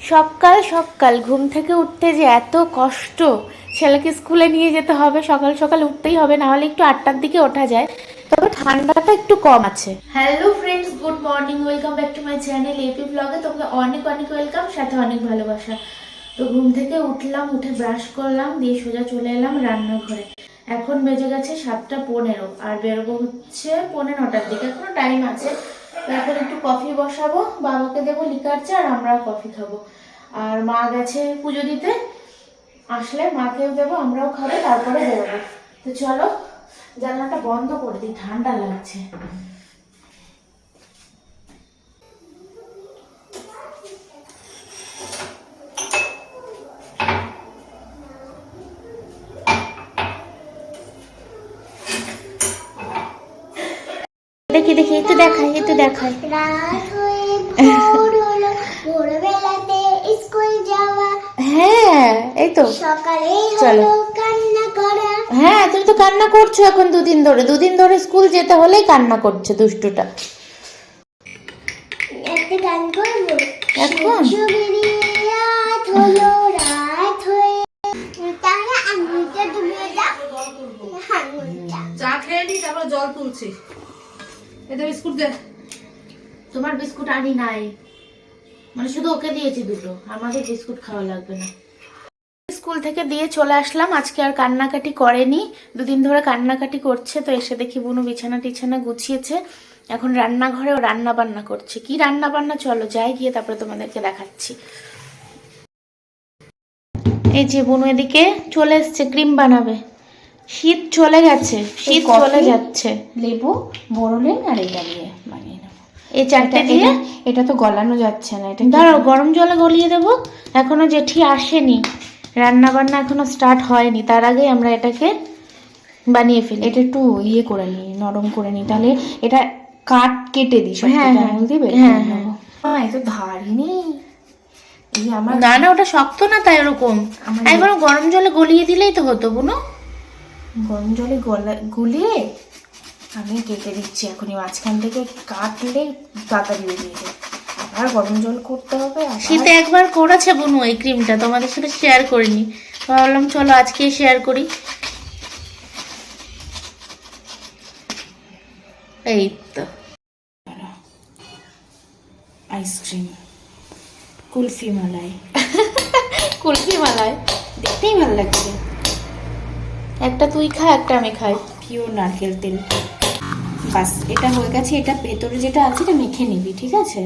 সকাল সকাল ঘুম থেকে উঠতে যে এত কষ্ট, ছেলেকে স্কুলে নিয়ে যেতে হবে, সকাল সকাল উঠতেই হবে, না হলে একটু আটটার দিকে ওঠা যায়। তবে ঠান্ডাটা একটু কম আছে। Hello friends good morning welcome back to my channel AP ব্লগে তোমরা অনেক অনেক ওয়েলকাম সাথে অনেক ভালোবাসা। তো ঘুম থেকে উঠলাম, উঠে ব্রাশ করলাম, দিয়ে সোজা চলে এলাম রান্নাঘরে। এখন বেজে গেছে সাতটা পনেরো, আর বেরোবো হচ্ছে পনেরো নটার দিকে, এখনও টাইম আছে। তো এখন একটু কফি বসাবো, বাবাকে দেবো লিকার চা আর আমরা কফি খাব। আর মা গেছে পুজো দিতে, আসলে মাকেও দেবো, আমরাও খাব, তারপরে বেরোবো। তো চলো, জানলাটা বন্ধ করে দিই, ঠান্ডা লাগছে দেখি দেখি রাত হয়ে তো। করা হ্যাঁ তুমি তো কান্না করছ এখন দুদিন ধরে। দুদিন ধরে স্কুল যেতে হলেই কান্না করছে দুষ্টুটা। জল তুলছি। এতে বিস্কুট দে। তোমার বিস্কুট আনি নাই। মানে শুধু ওকে দিয়েছি দুটো আমাদের বিস্কুট খাওয়া লাগবে না। স্কুল থেকে দিয়ে চলে আসলাম আজকে আর কান্নাকাটি করেনি। দুদিন ধরে কান্নাকাটি করছে তো এসে দেখি বুনু বিছানা টিছানা গুছিয়েছে। এখন রান্নাঘরে ও রান্না বান্না করছে। কি রান্না বান্না চলো যাই গিয়ে তারপরে তোমাদেরকে দেখাচ্ছি। এই যে বুনু এদিকে চলে এসছে ক্রিম বানাবে। শীত চলে গেছে শীত চলে যাচ্ছে। লেবু বড়লেন আর এটা দিয়ে বানিয়ে নেব। এই চারটে দিয়ে? এটা তো গলানো যাচ্ছে না এটা দাঁড়াও গরম জলে গলিয়ে দেবো। এখনও জেঠি আসেনি। রান্না বান্না এখনও স্টার্ট হয়নি তার আগে আমরা এটাকে বানিয়ে ফেলি। এটা একটু ইয়ে করে নি নরম করে নি তাহলে এটা কাট কেটে দিই হ্যাঁ, হ্যাঁ। আঙুল হ্যাঁ, হ্যাঁ। হ্যাঁ। এত ধারি নেই। আমার না না ওটা শক্ত না তাই ওরকম। একবার গরম জলে গলিয়ে দিলেই তো হতো বুনো। গরম জলে গলা গুলিয়ে আমি কেটে দিচ্ছি। এখনই মাঝখান থেকে কাটলে তাড়াতাড়ি বেরিয়ে যায় আবার গরম জল করতে হবে শীতে একবার করেছে বুনু এই ক্রিমটা তোমাদের সাথে শেয়ার করিনি। ভাবলাম চলো আজকে শেয়ার করি। এই তো। Ice cream kulfi malai. Kulfi malai দেখতেই ভালো লাগছে। একটা তুই খা একটা আমি খাই। পিওর নারকেল তেল। বাস এটা হয়ে গেছে এটা ভেতরে যেটা আছে এটা মেখে নিবি ঠিক আছে?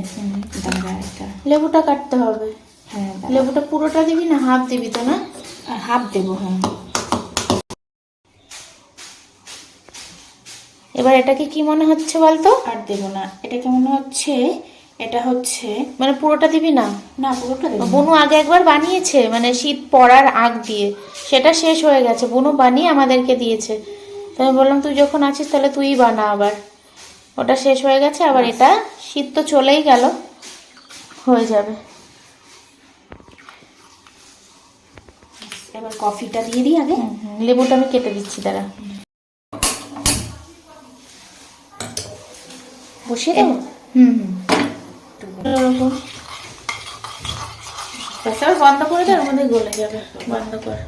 দাঁড়া এটা। লেবুটা কাটতে হবে। হ্যাঁ লেবুটা পুরোটা দিবি না হাফ দিবি তো না? হাফ দেবো হ্যাঁ। এবার এটাকে কি মনে হচ্ছে বলতো? আর দেবো না। এটা কেমন হচ্ছে এটা হচ্ছে মানে পুরোটা দিবি না? না পুরোটা দেবো। বনু আগে একবার বানিয়েছে মানে শীত পড়ার আগ দিয়ে। সেটা শেষ হয়ে গেছে। বনু বানিয়ে আমাদেরকে দিয়েছে। তো আমি বললাম তুই যখন আছিস তাহলে তুই বানা আবার। ওটা শেষ হয়ে গেছে আবার এটা শীত তো চলেই গেল হয়ে যাবে। এবার কফিটা দিয়ে দিই আগে। লেবুটা আমি কেটে দিচ্ছি দাঁড়া। বসিয়ে দেবো? হুম হুম। এরকম ব্যাস, বন্ধ করে দে ওর গলে যাবে বন্ধ কর।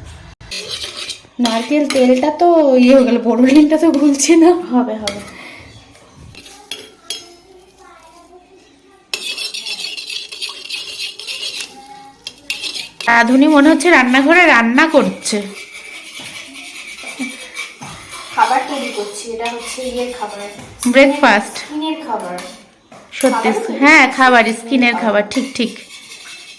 নারকেল তেলটা তো ইয়ে হয়ে গেল বড়লিনটা তো গুলছে না। হবে হবে। রাধুনি মনে হচ্ছে রান্নাঘরে রান্না করছে। খাবার তৈরি করছি এটা হচ্ছে ইয়ের খাবার। ব্রেকফাস্ট খাবার। সত্যি। হ্যাঁ খাবার স্কিনের খাবার ঠিক ঠিক।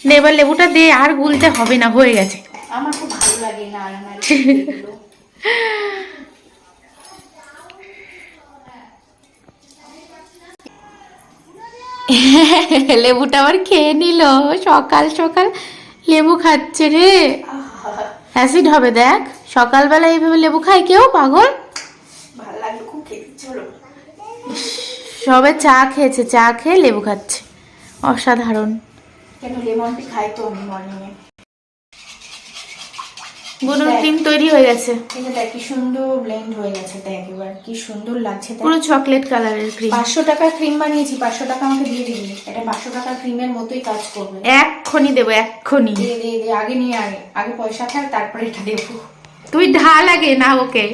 নে এবার লেবুটা দে আর গুলতে হবে না হয়ে গেছে। আমার খুব ভালো লাগে নাড়ানাড়ি লেবুটা আবার খেয়ে নিল। সকাল সকাল লেবু খাচ্ছে রে। অ্যাসিড হবে দেখ। সকালবেলা এইভাবে লেবু খায় কেউ পাগল? ভালো লাগল খুব খেতে চলো। সবে চা খেয়েছে চা খেয়ে লেবু খাচ্ছে। অসাধারণ। কেন লেমন টি খাই তো আমি মর্নিংয়ে বুনুর ক্রিম তৈরি হয়ে গেছে। কিন্তু দেখ কি সুন্দর ব্লেন্ড হয়ে গেছে দেখ এবার কি সুন্দর লাগছে পুরো চকলেট কালারের ক্রিম পাঁচশো টাকার ক্রিম বানিয়েছি পাঁচশো টাকা আমাকে দিয়ে দিবি। এটা পাঁচশো টাকার ক্রিমের মতোই কাজ করবে। এক্ষুনি দেবো এক্ষুনি। দিয়ে দিয়ে দিয়ে আগে নিয়ে আগে আগে পয়সা থাক তারপরে এটা দেবো। তুই ঢাল আগে না ওকে।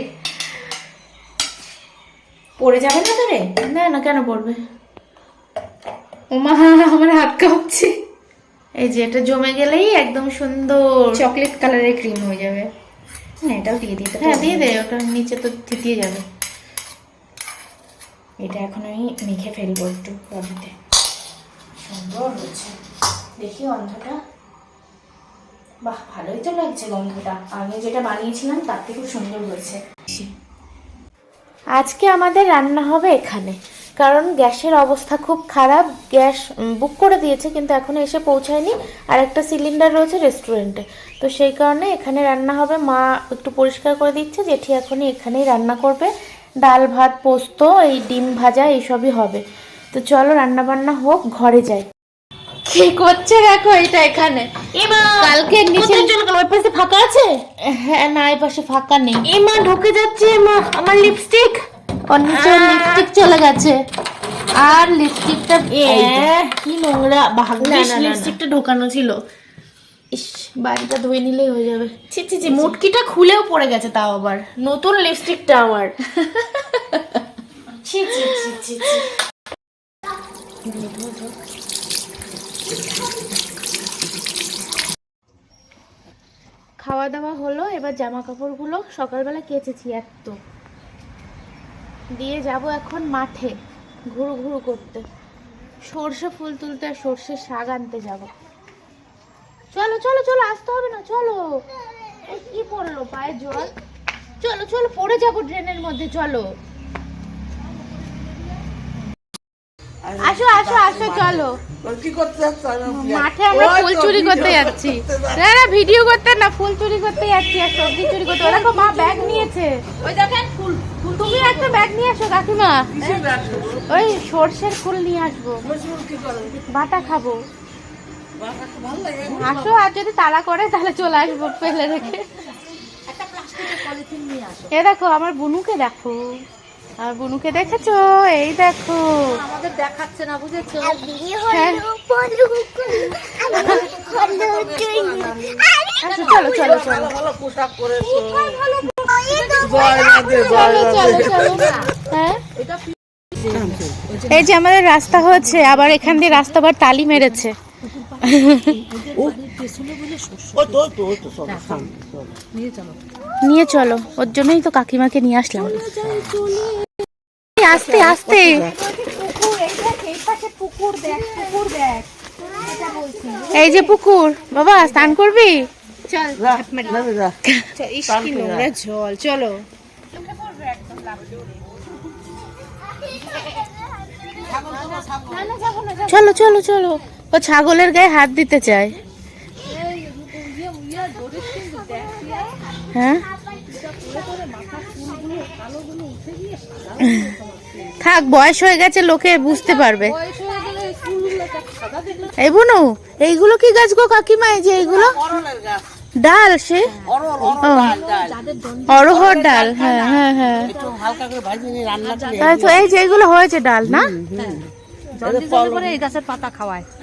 পড়ে যাবে না তোরে না না কেন পড়বে? ওমা আমার হাত কাঁপছে। এই যে এটা জমে গেলেই একদম সুন্দর। চকলেট কালারের ক্রিম হয়ে যাবে। হ্যাঁ এটাও দিয়ে দিতে হ্যাঁ দিয়ে দে ওটা নিচে তো থিতিয়ে যাবে। এটা এখন আমি মেখে ফেলব একটু বডিতে। সুন্দর হচ্ছে। দেখি গন্ধটা। বাহ ভালোই তো লাগছে গন্ধটা। আমি যেটা বানিয়েছিলাম তার থেকে খুব সুন্দর হয়েছে। আজকে আমাদের রান্না হবে এখানে। কারণ গ্যাসের অবস্থা খুব খারাপ, গ্যাস বুক করে দিয়েছে, কিন্তু এখনও এসে পৌঁছায়নি। আর একটা সিলিন্ডার রয়েছে রেস্টুরেন্টে তো সেই কারণে এখানে রান্না হবে। মা একটু পরিষ্কার করে দিচ্ছে, জেঠি এখনই এখানেই রান্না করবে। ডাল ভাত, পোস্ত, এই ডিম ভাজা, এইসবই হবে। তো চলো রান্না বান্না হোক, ঘরে যাই। কি করছে দেখো এটা এখানে। কালকে নিচে ওই পাশে ফাঁকা আছে? হ্যাঁ না এই পাশে ফাঁকা নেই। এমা ঢুকে যাচ্ছে এমা। আমার লিপস্টিক ওর নিচে লিপস্টিক চলে গেছে। আর লিপস্টিকটা কি নোংরা। ভাগ্যিস লিপস্টিকটা ঢোকানো ছিল। ইস বাড়িটা ধুয়ে নিলেই হয়ে যাবে। ছি ছি ছি মুটকিটা খুলেও পড়ে গেছে তাও আবার। নতুন লিপস্টিকটা আমার। ছি ছি ছি ছি ছি। খাওয়া দাওয়া হলো, এবার জামা কাপড়গুলো সকালবেলা কেচেছি এত দিয়ে যাব এখন মাঠে ঘুরু ঘুরু করতে। সর্ষে ফুল তুলতে আর সর্ষে শাক আনতে যাব। চলো চলো চলো, আসতে হবে না, চলো। কি পড়ল পায়ে জল চলো চলো, পড়ে যাব ড্রেনের মধ্যে, চলো। আসো আসো আসো চলো। মাঠে আমরা ফুল চুরি করতে যাচ্ছি। না না ভিডিও করতে না ফুল চুরি করতে যাচ্ছি আর সবজি চুরি করতে। ওরা মা ব্যাগ নিয়েছে। ওই দেখেন ফুল তুমি একটা ব্যাগ নিয়ে আসো কাকিমা। ওই সর্ষের ফুল নিয়ে আসব। বাটা খাব। আসো আর যদি তাড়া করে তাহলে চলে আসব ফেলে রেখে। এ দেখো আমার বুনুকে দেখো। আর বুনুকে দেখেছ? এই দেখো। বিয়ে হ্যাঁ। হলো বন্ধু হলো আচ্ছা চলো চলো চলো। হ্যাঁ? এই যে আমাদের রাস্তা হচ্ছে আবার এখান দিয়ে রাস্তা আবার তালি মেরেছে। নিয়ে চলো। ওর জন্যই তো কাকিমাকে নিয়ে আসলাম। আস্তে আস্তে। এই যে পুকুর বাবা স্নান করবি? জল চলো। চলো চলো চলো। ও ছাগলের গায়ে হাত দিতে চায়। হ্যাঁ? থাক বয়স হয়ে গেছে লোকে বুঝতে পারবে। এই বুনু এইগুলো কি গাছ গো কাকিমা? এই যে এইগুলো? ডাল সে? অরহর ডাল হ্যাঁ হ্যাঁ হ্যাঁ। তাই তো এই যে এইগুলো হয়েছে ডাল না?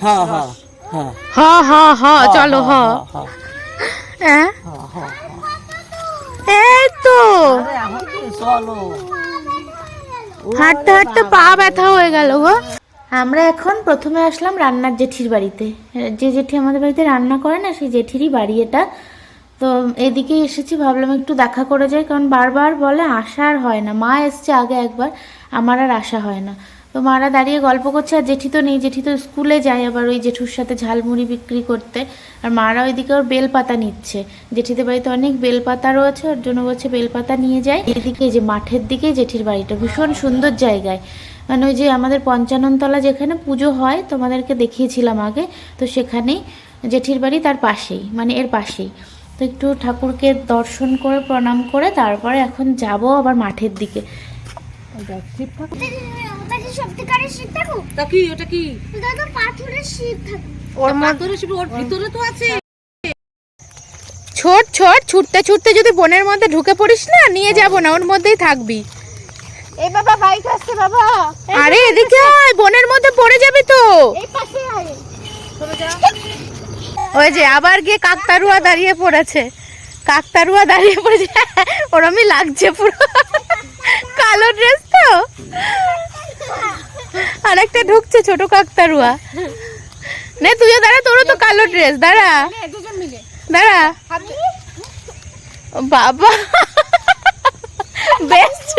হ্যাঁ হ্যাঁ হ্যাঁ। হ হ হ চলো হ্যাঁ? এই তো হাঁটতে হাঁটতে পা ব্যথা হয়ে গেল গো। আমরা এখন প্রথমে আসলাম রান্নার জেঠির বাড়িতে। যে জেঠি আমাদের বাড়িতে রান্না করে না সেই জেঠিরই বাড়ি এটা। তো এদিকে এসেছি ভাবলাম একটু দেখা করে যাই কারণ বারবার বলে আসা আর হয় না। মা এসছে আগে একবার আমার আর আসা হয় না। তো মারা দাঁড়িয়ে গল্প করছে, আর জেঠি তো নেই, জেঠি তো স্কুলে যায় আবার ওই জেঠুর সাথে ঝালমুড়ি বিক্রি করতে। আর মারা ওইদিকে ওর বেলপাতা নিচ্ছে। জেঠিদের বাড়িতে অনেক বেলপাতা রয়েছে, ওর জন্য বলছে বেলপাতা নিয়ে যায়। এদিকে যে মাঠের দিকে জেঠির বাড়িটা, ভীষণ সুন্দর জায়গায়। মানে ওই যে আমাদের পঞ্চাননতলা যেখানে পুজো হয়, তোমাদেরকে দেখিয়েছিলাম আগে, তো সেখানেই জেঠির বাড়ি তার পাশেই মানে এর পাশেই। তো একটু ঠাকুরকে দর্শন করে, প্রণাম করে, তারপরে এখন যাব আবার মাঠের দিকে। সত্যিকারের শীত থাকো তা কি ওটা কি? ওটা তো পাথরের শীত থাকে ওর পাথরের শিল্প ওর ভিতরে তো আছে। ছোট ছোট ছুটতে ছুটতে যদি বনের মধ্যে ঢুকে পড়িস না নিয়ে যাব না ওর মধ্যেই থাকবি। এই বাবা বাইক আসছে বাবা। আরে এদিকে আয় বনের মধ্যে পড়ে যাবি তো। এই পাশে আয়। ওই যে আবার গিয়ে কাকতারুয়া দাঁড়িয়ে পড়েছে। কাকতারুয়া দাঁড়িয়ে পড়েছে। ওরমই লাগছে পুরো। কালো ড্রেস তো। আরেকটা ঢুকছে ছোট কাকতারুয়া নে তুইও দাঁড়া তোরও তো কালো ড্রেস দাঁড়া। দাঁড়া। বাবা। বেস্ট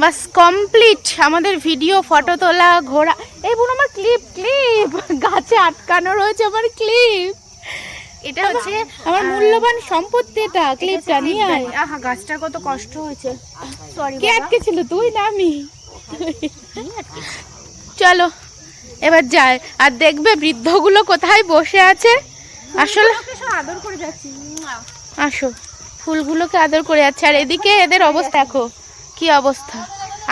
বাস কমপ্লিট আমাদের ভিডিও ফটো তোলা ঘোরা। এই বোন আমার ক্লিপ ক্লিপ গাছে আটকানো রয়েছে আমার ক্লিপ এটা হচ্ছে আমার মূল্যবান সম্পত্তি এটা ক্লিপটা নিয়ে আয়। আহা গাছটার কত কষ্ট হয়েছে। সরি কে আটকে ছিল তুই না আমি। চলো এবার যাই। আর দেখবে বৃদ্ধগুলো কোথায় বসে আছে? আসলে আদর করে যাচ্ছি আসো ফুলগুলোকে আদর করে যাচ্ছে। আর এদিকে এদের অবস্থা দেখো কি অবস্থা।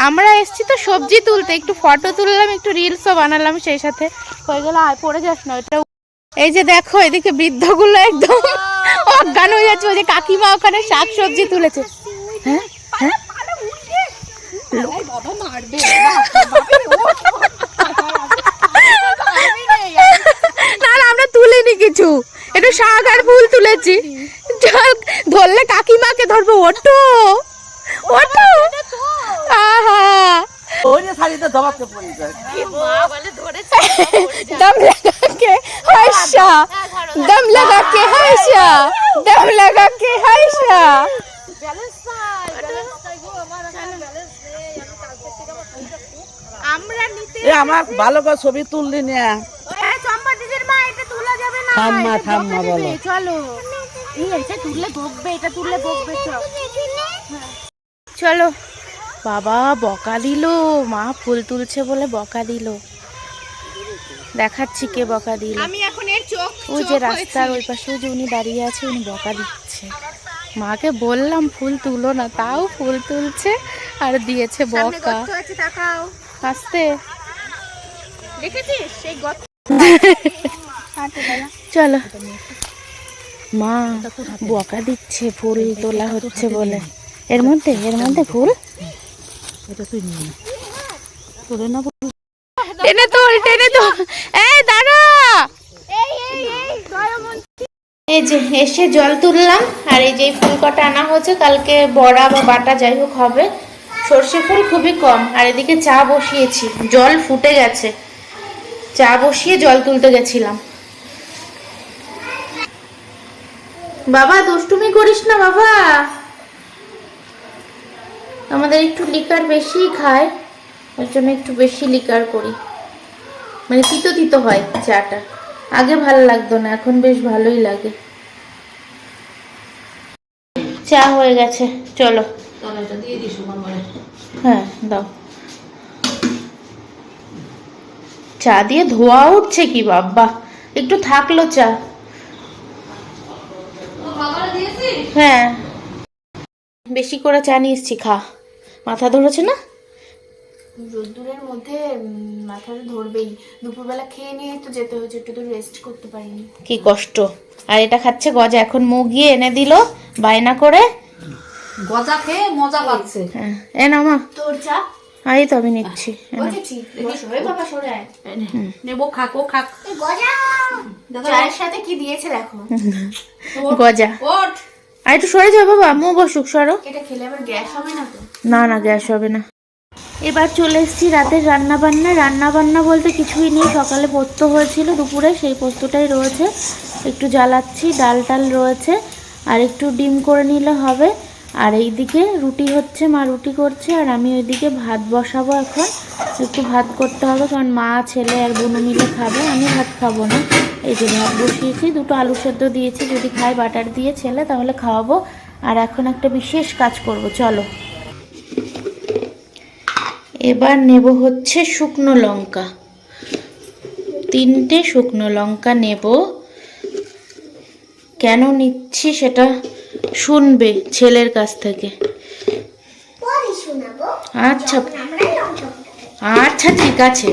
আমরা এসছি তো সবজি তুলতে একটু ফটো তুললাম একটু রিলসও বানালাম সেই সাথে। হয়ে গেল আর পড়ে যাস না ওটা এই যে দেখো এদিকে বৃদ্ধগুলো একদম অজ্ঞান হয়ে যাচ্ছে ওই যে কাকিমা ওখানে শাক সবজি তুলেছে। হ্যাঁ হ্যাঁ? বাবা আমরা তুলিনি কিছু। একটু শাক আর ফুল তুলেছি। ধরলে কাকিমাকে ধরবো অটো ওটো আহা। ওরে শাড়িতে হাইসা পড়ে যায়। মা বলে ধরেছে দম লাগাকে হাসা দম ব্যালেন্স এ আমার ভালো করে ছবি তুললি না। চম্পা দিদির মা এটা তোলা যাবে না থাম্মা, থাম্মা বলো। চলো। তুললে বকবে এটা তুললে বকবে চলো। বাবা বকা দিল। মা ফুল তুলছে বলে বকা দিল। দেখাচ্ছি কে বকা দিল। আমি এখন এর চোখ ওই যে রাস্তার ওই পাশে যে উনি দাঁড়িয়ে আছে উনি বকা দিচ্ছে। মাকে বললাম ফুল তুলো না। তাও ফুল তুলছে আর দিয়েছে বকা। আছে তাকাও। আস্তে দেখেছিস? সেই গত চলো। মা বকা দিচ্ছে ফুল তোলা হচ্ছে বলে। এর মধ্যে এর মধ্যে ফুল? এটা তুই নিয়ে তোরে না টেনে তোল টেনে তোল। এই দাঁড়া এই এই এই দয়ামন এই যে এসে জল তুললাম আর এই যে ফুল কটা আনা হয়েছে কালকে বড়া বা বাটা যাই হোক হবে। সর্ষে ফুল খুবই কম আর এদিকে চা বসিয়েছি জল ফুটে গেছে। চা বসিয়ে জল তুলতে গেছিলাম। বাবা দুষ্টুমি করিস না বাবা। আমাদের একটু লিকার বেশি খায় ওই জন্য একটু বেশি লিকার করি। মানে তিতো তিতো হয় চাটা। আগে ভালো লাগতো না এখন বেশ ভালোই লাগে। চা হয়ে গেছে চলো। হ্যাঁ দাও। চা দিয়ে ধোয়া উঠছে কি বাবা? একটু থাকল চা। হ্যাঁ। বেশি করে চা নিয়ে এসছি খা। মাথা ধরেছে না? রোদ্দুরের মধ্যে মাথাটা ধরবেই। দুপুরবেলা খেয়ে নিয়ে তো যেতে হয়েছে একটু তো রেস্ট করতে পারিনি। কি কষ্ট। আর এটা খাচ্ছে গজা এখন মুখ গিয়ে এনে দিল বায়না করে। গজা খেয়ে মজা পাচ্ছে। হ্যাঁ এ না মা। তোর চা? এই তো আমি নিচ্ছি। সাথে কি দিয়েছে দেখো? গজা। আর একটু সরে যাও বাবা মো বসুক সরো। এটা খেলে আবার গ্যাস হবে না তো? না না গ্যাস হবে না। এবার চলে এসেছি রাতের রান্না বান্না রান্না বান্না বলতে কিছুই নেই সকালে পোস্ত হয়েছিল দুপুরে সেই পোস্তটাই রয়েছে। একটু জ্বালাচ্ছি ডাল টাল রয়েছে। আর একটু ডিম করে নিলে হবে। আর এইদিকে রুটি হচ্ছে, মা রুটি করছে, আর আমি ওইদিকে ভাত বসাবো এখন। একটু ভাত করতে হবে, কারণ মা, ছেলে আর বোনু মিলে খাবে, আমি ভাত খাব না। এই যে ভাত বসিয়েছি, দুটো আলু সেদ্ধ দিয়েছি, যদি খায় বাটার দিয়ে ছেলে, তাহলে খাওয়াবো। আর এখন একটা বিশেষ কাজ করব, চলো। এবার নেব হচ্ছে শুকনো লঙ্কা। তিনটে শুকনো লঙ্কা নেব। কেন নিচ্ছি সেটা শুনবে ছেলের কাছ থেকে। আচ্ছা। আচ্ছা ঠিক আছে।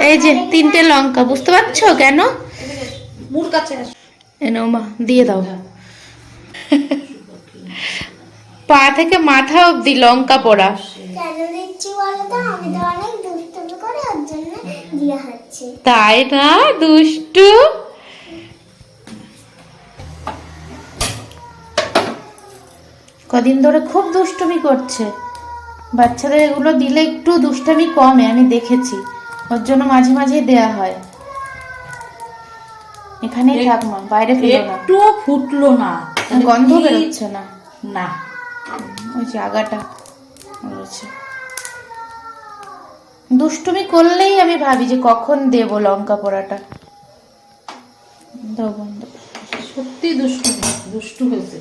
এই যে তিনটে লঙ্কা বুঝতে পারছ কেন? এনো মা দিয়ে দাও। পা থেকে মাথা অব্দি লঙ্কা পড়া। তাই না বলো কদিন ধরে খুব দুষ্টুমি করছে। বাচ্চাদের এগুলো দিলে একটু দুষ্টামি কমে আমি দেখেছি। ওর জন্য মাঝে মাঝে দেয়া হয়। এখানেই থাক মা বাইরে ফেলো না। একটুও ফুটলো না। গন্ধ বেরোচ্ছে না? না। ওই জায়গাটা রয়েছে দুষ্টুমি করলেই আমি ভাবি যে কখন দেব লঙ্কা পোড়াটা। সত্যি দুষ্টু দুষ্টু হয়েছে।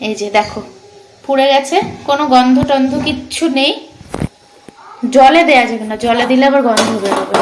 এই যে দেখো, পুড়ে গেছে, কোনো গন্ধ টন্ধ কিচ্ছু নেই। জলে দেয়া যাবে না, জলে দিলে আবার গন্ধ বেরোবে।